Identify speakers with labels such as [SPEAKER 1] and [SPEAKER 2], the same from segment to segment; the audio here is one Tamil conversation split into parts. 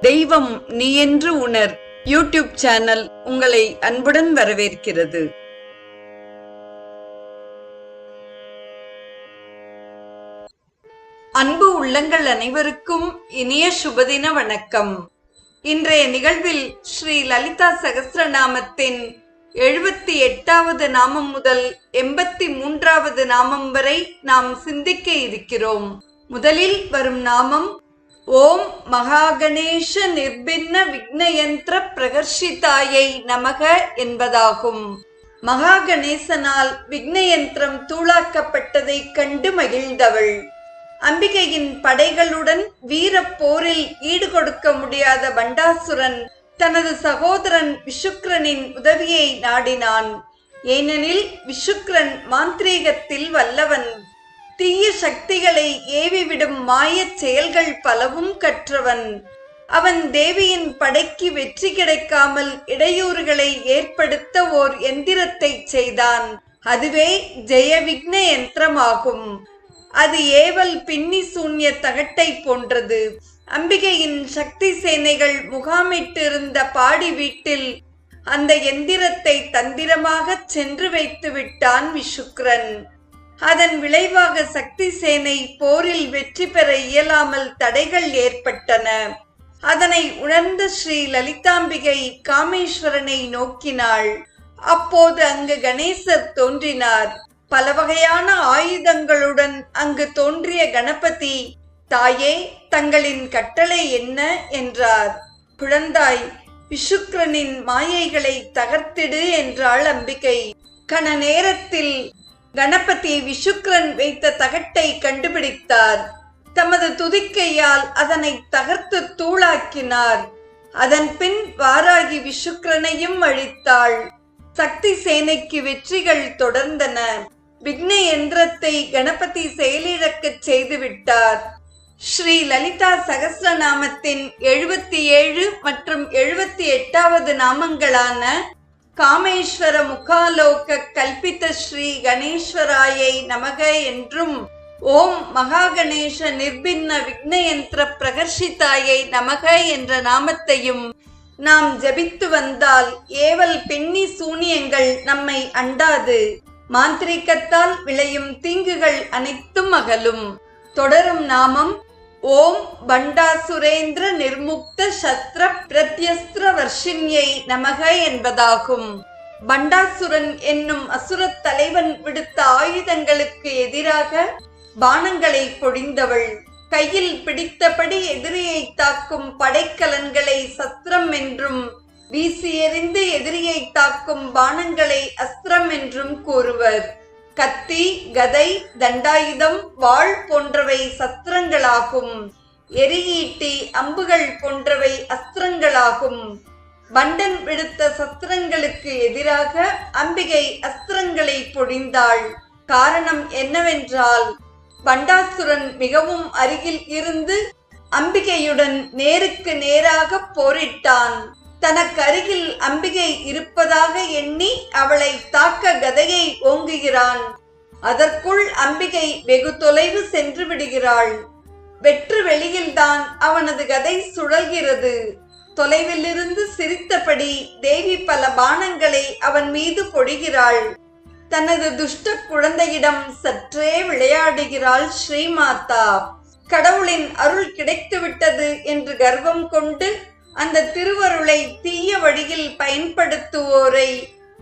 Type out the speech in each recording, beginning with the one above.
[SPEAKER 1] தெய்வம் நீ என்று உணர். யூடியூப் சேனல் உங்களை அன்புடன் வரவேற்கிறது. அன்பு உள்ளங்கள் அனைவருக்கும் இனிய சுபதின வணக்கம். இன்றைய நிகழ்வில் ஸ்ரீ லலிதா சகஸ்ரநாமத்தின் எழுபத்தி எட்டாவது நாமம் முதல் எண்பத்தி மூன்றாவது நாமம் வரை நாம் சிந்திக்க இருக்கிறோம். முதலில் வரும் நாமம் ஓம் மகாகணேஷ நிர்பின்ன விக்னயந்திர பிரகர்ஷிதாயை நமக என்பதாகும். மகாகணேசனால் விக்னயந்திரம் தூளாக்கப்பட்டதைக் கண்டு மகிழ்ந்தவள். அம்பிகையின் படைகளுடன் வீரப் போரில் ஈடுகொடுக்க முடியாத பண்டாசுரன் தனது சகோதரன் விஷுக்ரனின் உதவியை நாடினான். ஏனெனில் விஷுக்ரன் மாந்திரீகத்தில் வல்லவன். தீய சக்திகளை ஏவிவிடும் மாயச் செயல்கள் பலவும் கற்றவன். அவன் தேவியின் படைக்கு வெற்றி கிடைக்காமல் இடையூறுகளை ஏற்படுத்த ஓர் எந்திரத்தை செய்தான். அதுவே ஜெயவிக்ன யந்திரமாகும். அது ஏவல் பின்னி சூன்ய தகட்டை போன்றது. அம்பிகையின் சக்தி சேனைகள் முகாமிட்டிருந்த பாடி வீட்டில் அந்த எந்திரத்தை தந்திரமாக சென்று வைத்து விட்டான் விஷுக்ரன் அதன் விளைவாக சக்தி சேனை போரில் வெற்றி பெற இயலாமல் தடைகள் ஏற்பட்டன. அதனை உணர்ந்த ஸ்ரீ லலிதாம்பிகை காமேஸ்வரனை நோக்கினாள். அப்போது அங்கு கணேசர் தோன்றினார். பல வகையான ஆயுதங்களுடன் அங்கு தோன்றிய கணபதி தாயே தங்களின் கட்டளை என்ன என்றார். குழந்தாய் விஷுக்ரனின் மாயைகளை தகர்த்திடு என்றாள் அம்பிகை. கன நேரத்தில் கணபதி விசுக்ரன் வைத்த தகட்டை கண்டுபிடித்தார். தமது துதிக்கையால் அதனை தகர்த்து தூளாக்கினார். அதன் பின் வாராகி விசுக்ரனையும் அழித்தாள். சக்தி சேனைக்கு வெற்றிகள் தொடர்ந்தன. விக்னயந்திரத்தை கணபதி செயலிழக்கச் செய்துவிட்டார். ஸ்ரீ லலிதா சகசிரநாமத்தின் எழுபத்தி ஏழு மற்றும் எழுபத்தி எட்டாவது நாமங்களான காமேஸ்வர முகாலோக கல்பித்த ஸ்ரீ கணேஸ்வராயை நமக என்றும் ஓம் மகாகணேஷ நிர்பின்ன விக்னயந்திர பிரகர்ஷிதாயை நமக என்ற நாமத்தையும் நாம் ஜபித்து வந்தால் ஏவல் பெண்ணி சூனியங்கள் நம்மை அண்டாது. மாந்திரிகத்தால் விளையும் தீங்குகள் அனைத்தும் அகலும். தொடரும் நாமம் ஓம் பண்டாசுரேந்திர நிர்முக்த சத்ர பிரத்யஸ்திர வர்ஷின்யை நமக என்பதாகும். பண்டாசுரன் என்னும் அசுரத் தலைவன் விடுத்த ஆயுதங்களுக்கு எதிராக பானங்களை பொழிந்தவள். கையில் பிடித்தபடி எதிரியை தாக்கும் படைக்கலன்களை சஸ்திரம் என்றும் வீசி எறிந்து எதிரியை தாக்கும் பானங்களை அஸ்திரம் என்றும் கூறுவர். கத்தி கதை தண்டாயுதம் வாள் போன்றவை சஸ்திரங்களாகும் எரியீட்டி அம்புகள் போன்றவை அஸ்திரங்களாகும். பண்டன் விடுத்த சஸ்திரங்களுக்கு எதிராக அம்பிகை அஸ்திரங்களை பொழிந்தாள். காரணம் என்னவென்றால் பண்டாசுரன் மிகவும் அருகில் இருந்து அம்பிகையுடன் நேருக்கு நேராக போரிட்டான். தனக்கு அருகில் அம்பிகை இருப்பதாக எண்ணி அவளை தாக்க கதையை ஓங்குகிறான். அதற்குள் அம்பிகை வெகு தொலைவு சென்று விடுகிறாள். வெற்று வெளியில்தான் அவனது கதை சுழல்கிறது. தொலைவிலிருந்து சிரித்தபடி தேவி பல பானங்களை அவன் மீது பொழிகிறாள் தனது துஷ்ட குழந்தையிடம் சற்றே விளையாடுகிறாள் ஸ்ரீமாதா. கடவுளின் அருள் கிடைத்துவிட்டது என்று கர்வம் கொண்டு அந்த திருவருளை தீய வழியில் பயன்படுத்துவோரை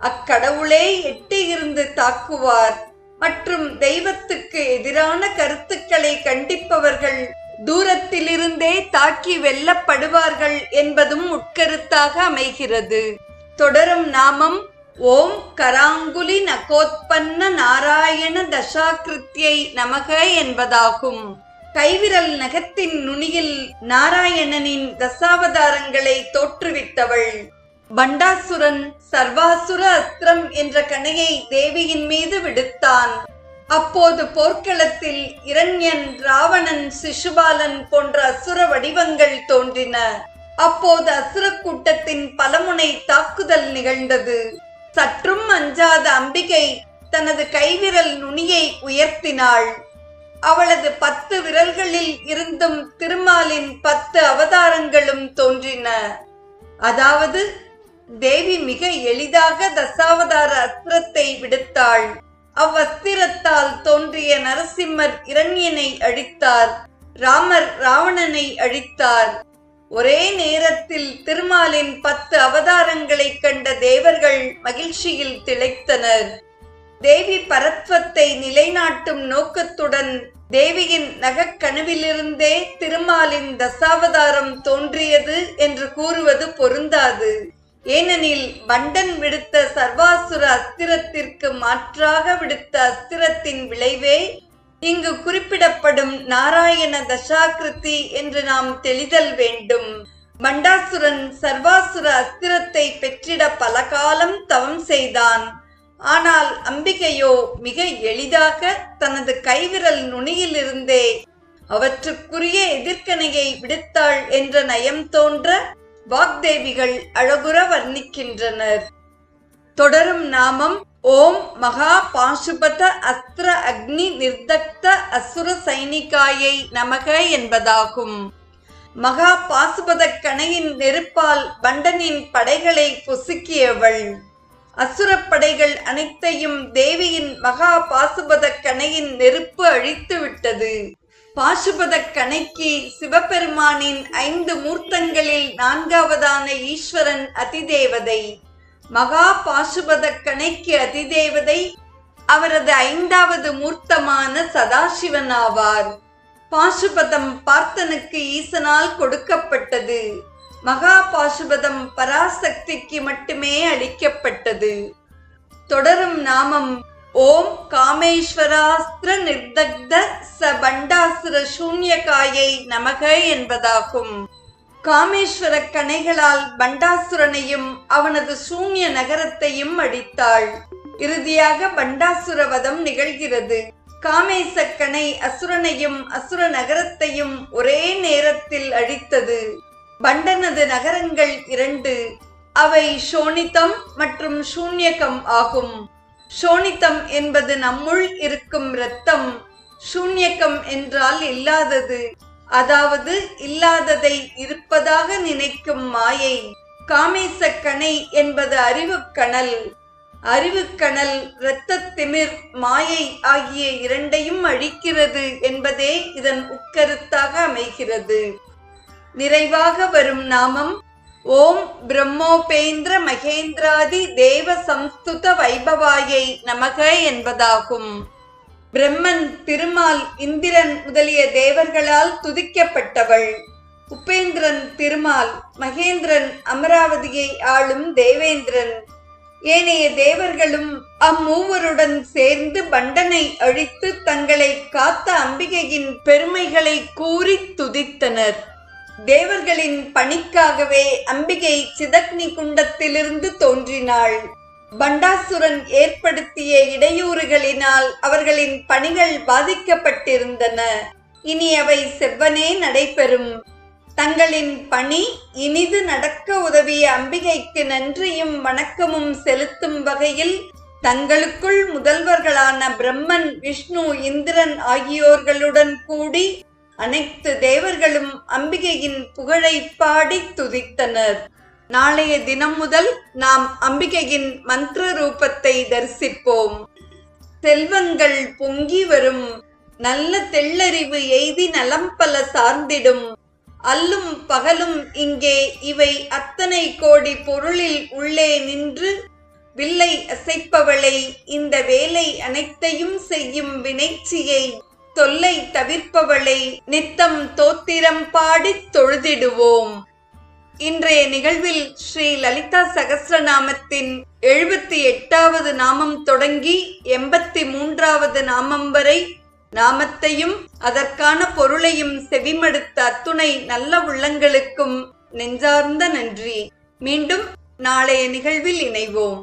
[SPEAKER 1] அக்கடவுளே எட்டியிருந்து தாக்குவார். மற்றும் தெய்வத்துக்கு எதிரான கருத்துக்களை கண்டிப்பவர்கள் தூரத்திலிருந்தே தாக்கி வெல்லப்படுவார்கள் என்பதும் உட்கருத்தாக அமைகிறது. தொடரும் நாமம் ஓம் கராங்குலி நகோத்பன்ன நாராயண தசாகிருத்தியை நமக என்பதாகும். கைவிரல் நகத்தின் நுனியில் நாராயணனின் தசாவதாரங்களை தோற்றுவித்தவள். பண்டாசுரன் சர்வாசுர அஸ்திரம் என்ற கணையை தேவியின் மீது விடுத்தான். அப்போது போர்க்களத்தில் இரண்யன் ராவணன் சிசுபாலன் போன்ற அசுர வடிவங்கள் தோன்றின. அப்போது அசுர கூட்டத்தின் பலமுனை தாக்குதல் நிகழ்ந்தது. சற்றும் அஞ்சாத அம்பிகை தனது கைவிரல் நுனியை உயர்த்தினாள். அவளது பத்து விரல்களில் இருந்தும் திருமாலின் பத்து அவதாரங்களும் தோன்றின. அதாவது தேவி மிக எளிதாக தசாவதார அஸ்திரத்தை விடுத்தாள். அவ்வஸ்திரத்தால் தோன்றிய நரசிம்மர் இரண்யனை அழித்தார். ராமர் ராவணனை அழித்தார். ஒரே நேரத்தில் திருமாலின் பத்து அவதாரங்களை கண்ட தேவர்கள் மகிழ்ச்சியில் திளைத்தனர். தேவி பரத்வத்தை நிலைநாட்டும் நோக்கத்துடன் தேவியின் நகக்கணுவிலிருந்தே திருமாலின் தசாவதாரம் தோன்றியது என்று கூறுவது பொருந்தாது. ஏனெனில் வண்டன் விடுத்த சர்வாசுர அஸ்திரத்திற்கு மாற்றாக விடுத்த அஸ்திரத்தின் விளைவே இங்கு குறிப்பிடப்படும் நாராயண தசாகிருதி என்று நாம் தெளிதல் வேண்டும். பண்டாசுரன் சர்வாசுர அஸ்திரத்தை பெற்றிட பல காலம் தவம் செய்தான். ஆனால் அம்பிகையோ மிக எளிதாக தனது கைவிரல் நுனியிலிருந்தே அவற்றுக்குரிய எதிர்க்கணையை விடுத்தாள் என்ற நயம் தோன்ற வாக்தேவிகள் அழகுற வர்ணிக்கின்றனர். தொடரும் நாமம் ஓம் மகா பாசுபத அஸ்திர அக்னி நிர்தக்த அசுர சைனிகாயை நமக என்பதாகும். மகா பாசுபத கணையின் நெருப்பால் பண்டனின் படைகளை பொசுக்கியவள். அசுரப்படைகள் அனைத்தையும் தேவியின் மகா பாசுபத கணையின் நெருப்பு அழித்து விட்டது. பாசுபத கணைக்கு சிவபெருமானின் ஐந்து மூர்த்தங்களில் நான்காவதான ஈஸ்வரன் அதிதேவதை மகா பாசுபத கணைக்கு அதிதேவதை அவரது ஐந்தாவது மூர்த்தமான சதாசிவன் ஆவார் பாசுபதம் பார்த்தனுக்கு ஈசனால் கொடுக்கப்பட்டது. மகா பாசுபதம் பராசக்திக்கு மட்டுமே அளிக்கப்பட்டது. தொடரும் நாமம் ஓம் காமேஸ்வராஸ்திர நிர்தக்த ச பண்டாசுர சூன்யகாயை நமக என்பதாகும். காமேஸ்வர கணைகளால் பண்டாசுரனையும் அவனது சூன்ய நகரத்தையும் அடித்தாள். இறுதியாக பண்டாசுர வதம் நிகழ்கிறது. காமேசக்கனை கணை அசுரனையும் அசுர நகரத்தையும் ஒரே நேரத்தில் அழித்தது. பண்டனது நகரங்கள் இரண்டு. அவை ஷோனிதம் மற்றும் சூன்யகம் ஆகும். ஷோனிதம் என்பது நம்முள் இருக்கும் இரத்தம். சூன்யக்கம் என்றால் இல்லாதது. அதாவது இல்லாததை இருப்பதாக நினைக்கும் மாயை. காமேசக்கணை கணை என்பது அறிவுக்கணல் அறிவுக்கணல் இரத்த திமிர் மாயை ஆகிய இரண்டையும் அழிக்கிறது என்பதே இதன் உட்கருத்தாக அமைகிறது. நிறைவாக வரும் நாமம். ஓம் பிரம்மோபேந்திர மகேந்திராதி தேவ சம்ஸ்துத வைபவாயை நமக என்பதாகும். பிரம்மன் திருமால் இந்திரன் முதலிய தேவர்களால் துதிக்கப்பட்டவள். உபேந்திரன் திருமால் மகேந்திரன் அமராவதியை ஆளும் தேவேந்திரன். ஏனைய தேவர்களும் அம்மூவருடன் சேர்ந்து பண்டனை அழித்து தங்களை காத்த அம்பிகையின் பெருமைகளை கூறி துதித்தனர். தேவர்களின் பணிக்காகவே அம்பிகை சிதக்னி குண்டத்திலிருந்து தோன்றினாள். பண்டாசுரன் ஏற்படுத்திய இடையூறுகளினால் அவர்களின் பணிகள் பாதிக்கப்பட்டிருந்தன. இனி அவை செவ்வனே நடைபெறும். தங்களின் பணி இனிது நடக்க உதவிய அம்பிகைக்கு நன்றியும் வணக்கமும் செலுத்தும் வகையில் தங்களுக்குள் முதல்வர்களான பிரம்மன் விஷ்ணு இந்திரன் ஆகியோர்களுடன் கூடி அனைத்து தேவர்களும் அம்பிகையின் புகழை பாடி துதித்தனர். நாளைய தினம் முதல் நாம் அம்பிகையின் மந்திர ரூபத்தை தரிசிப்போம். செல்வங்கள் பொங்கி வரும். நல்ல தெள்ளறிவு எய்தி நலம் பல சார்ந்திடும். அல்லும் பகலும் இங்கே இவை அத்தனை கோடி பொருளில் உள்ளே நின்று வில்லை அசைப்பவளை இந்த வேலை அனைத்தையும் செய்யும் வினைச்சியை தொல்லை தவிர்ப்பவளை நித்தம் தோத்திரம் பாடித் தொழுதிடுவோம். இன்றைய நிகழ்வில் ஸ்ரீ லலிதா சகசிரநாமத்தின் எழுபத்தி எட்டாவது நாமம் தொடங்கி எண்பத்தி மூன்றாவது நாமம் வரை நாமத்தையும் அதற்கான பொருளையும் செவிமடுத்த அத்துணை நல்ல உள்ளங்களுக்கும் நெஞ்சார்ந்த நன்றி. மீண்டும் நாளைய நிகழ்வில் இணைவோம்.